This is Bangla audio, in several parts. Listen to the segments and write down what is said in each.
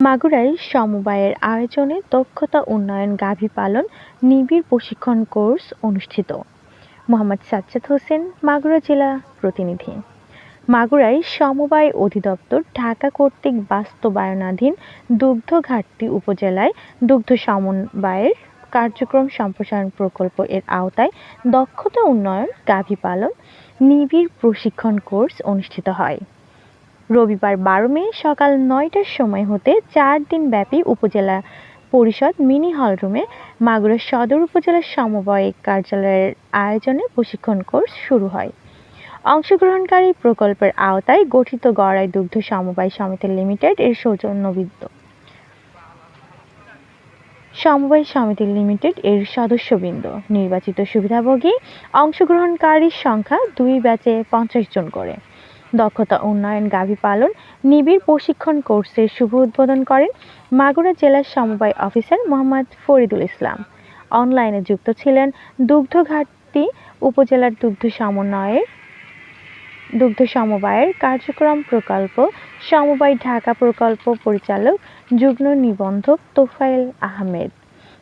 মাগুরায় সমবায়ের আয়োজনে দক্ষতা উন্নয়ন গাভী পালন নিবিড় প্রশিক্ষণ কোর্স অনুষ্ঠিত। মোহাম্মদ সাজ্জাদ হোসেন, মাগুরা জেলা প্রতিনিধি। মাগুরায় সমবায় অধিদপ্তর ঢাকা কর্তৃক বাস্তবায়নাধীন দুগ্ধ ঘাটতি উপজেলায় দুগ্ধ সমবায়ের কার্যক্রম সম্প্রসারণ প্রকল্প এর আওতায় দক্ষতা উন্নয়ন গাভী পালন নিবিড় প্রশিক্ষণ কোর্স অনুষ্ঠিত হয়। রবিবার বারো মে সকাল নয়টার সময় হতে চার দিন ব্যাপী উপজেলা পরিষদ মিনি হলরুমে মাগুরা সদর উপজেলার সমবায়িক কার্যালয়ের আয়োজনে প্রশিক্ষণ কোর্স শুরু হয়। অংশগ্রহণকারী প্রকল্পের আওতায় গঠিত গড়াই দুগ্ধ সমবায় সমিতি লিমিটেড এর সৌজন্যবিদ্য সমবায় সমিতি লিমিটেড এর সদস্যবৃন্দ। নির্বাচিত সুবিধাভোগী অংশগ্রহণকারীর সংখ্যা দুই ব্যাচে পঞ্চাশ জন করে। দক্ষতা উন্নয়ন গাভী পালন, নিবিড় প্রশিক্ষণ কোর্সের শুভ উদ্বোধন করেন মাগুরা জেলার সমবায় অফিসার মোহাম্মদ ফরিদুল ইসলাম। অনলাইনে যুক্ত ছিলেন দুগ্ধঘাটতি উপজেলার দুগ্ধ সমন্বয়ের, দুগ্ধ সমবায়ের কার্যক্রম প্রকল্প, সমবায় ঢাকা প্রকল্প পরিচালক, যুগ্ম নিবন্ধক তোফায়েল আহমেদ।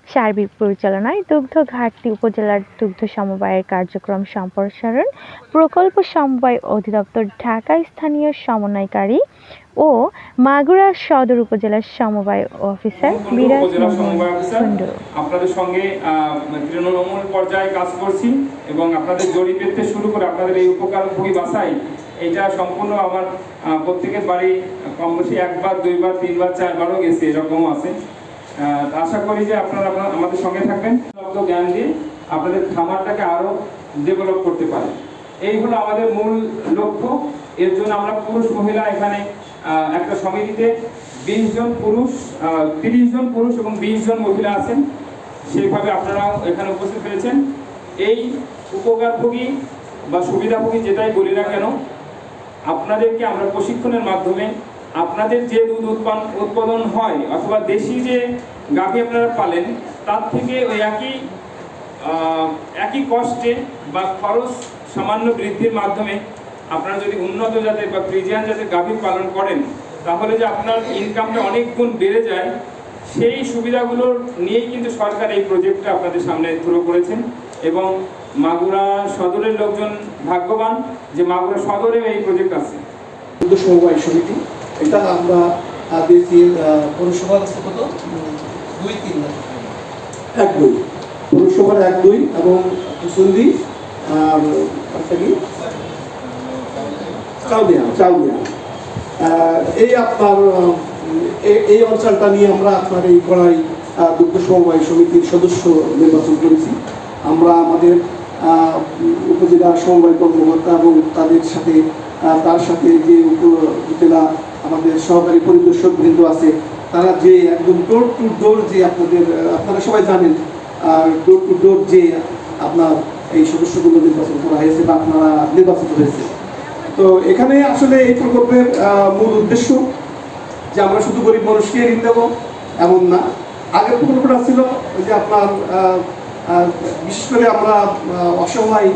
সার্বিক পরিচালনায় দুগ্ধ ঘাটতি উপজেলার দুগ্ধ সমবায়ের কার্যক্রম সম্প্রসারণ প্রকল্প সমবায় অধিদপ্তর ঢাকা স্থানীয় সমন্বয়কারী ও মাগুরা সদর উপজেলার সমবায় অফিসার বিরাজ আপনাদের সঙ্গে তৃণমূল পর্যায়ে কাজ করছি এবং আপনাদের জরিপের থেকে শুরু করে আপনাদের এই উপকারভোগী বাসাই এটা সম্পূর্ণ আমার প্রত্যেকের বাড়ি কম বেশি একবার দুইবার তিনবার চারবারও গেছে এরকমও আছে। আশা করি যে আপনারা আমাদের সঙ্গে থাকবেন। শব্দ জ্ঞান দিয়ে আপনাদের খামারটাকে আরও ডেভেলপ করতে পারেন। এই হলো আমাদের মূল লক্ষ্য। এর জন্য আমরা পুরুষ, মহিলা এখানে একটা সমিতিতে বিশ জন পুরুষ তিরিশ জন পুরুষ এবং বিশ জন মহিলা আছেন। সেইভাবে আপনারাও এখানে উপস্থিত হয়েছেন। এই উপকারভোগী বা সুবিধাভোগী যেটাই বলি না কেন, আপনাদেরকে আমরা প্রশিক্ষণের মাধ্যমে আপনাদের যে দুধ উৎপাদন উৎপাদন হয় অথবা দেশি যে গাভী আপনারা পালেন, তার থেকে ওই একই একই কষ্টে বা খরচ সামান্য বৃদ্ধির মাধ্যমে আপনারা যদি উন্নত জাতের বা ফ্রিজিয়ান জাতের গাভী পালন করেন, তাহলে যে আপনার ইনকামটা অনেক গুণ বেড়ে যায়, সেই সুবিধাগুলো নিয়েই কিন্তু সরকার এই প্রজেক্টটা আপনাদের সামনে তুলে করেছেন এবং মাগুরা সদরের লোকজন ভাগ্যবান যে মাগুরা সদরেও এই প্রজেক্ট আছে। সমবায় সমিতি এটা আমরা দিয়েছি আহ, পৌরসভার আছে কত? দুই তিন এক দুই। পৌরসভার এক দুই এবং কুসুন্দি আর একটা কি? চাউলিয়া চাউলিয়া এই আপনার এই অঞ্চলটা নিয়ে আমরা আপনার এই গড়াই দুগ্ধ সমবায় সমিতির সদস্য নির্বাচন করেছি। আমরা আমাদের উপজেলা সমবায় কর্মকর্তা এবং তাদের সাথে তার সাথে যে উপজেলা আমাদের সহকারী পরিদর্শক বৃন্দ আছে, তারা যে একদম ডোর টু ডোর যে আপনাদের আপনারা সবাই জানেন, আর ডোর টু ডোর যে আপনার এই সদস্যগুলো নির্বাচন করা হয়েছে বা আপনারা নির্বাচিত হয়েছে। তো এখানে আসলে এই প্রকল্পের মূল উদ্দেশ্য যে আমরা শুধু গরিব মানুষকে ঋণ দেবো এমন না। আগের প্রকল্পটা ছিল যে আপনার বিশেষ করে আমরা অসহায়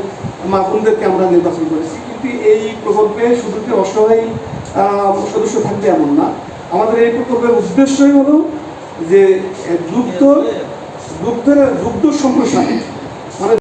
মা বোনদেরকে আমরা নির্বাচন করেছি। কিন্তু এই প্রকল্পে শুধু অসহায় সদস্য থাকবে এমন না। আমাদের এই প্রকল্পের উদ্দেশ্যই হলো যে দুগ্ধ দুগ্ধের দুগ্ধ সম্প্রসারণ। মানে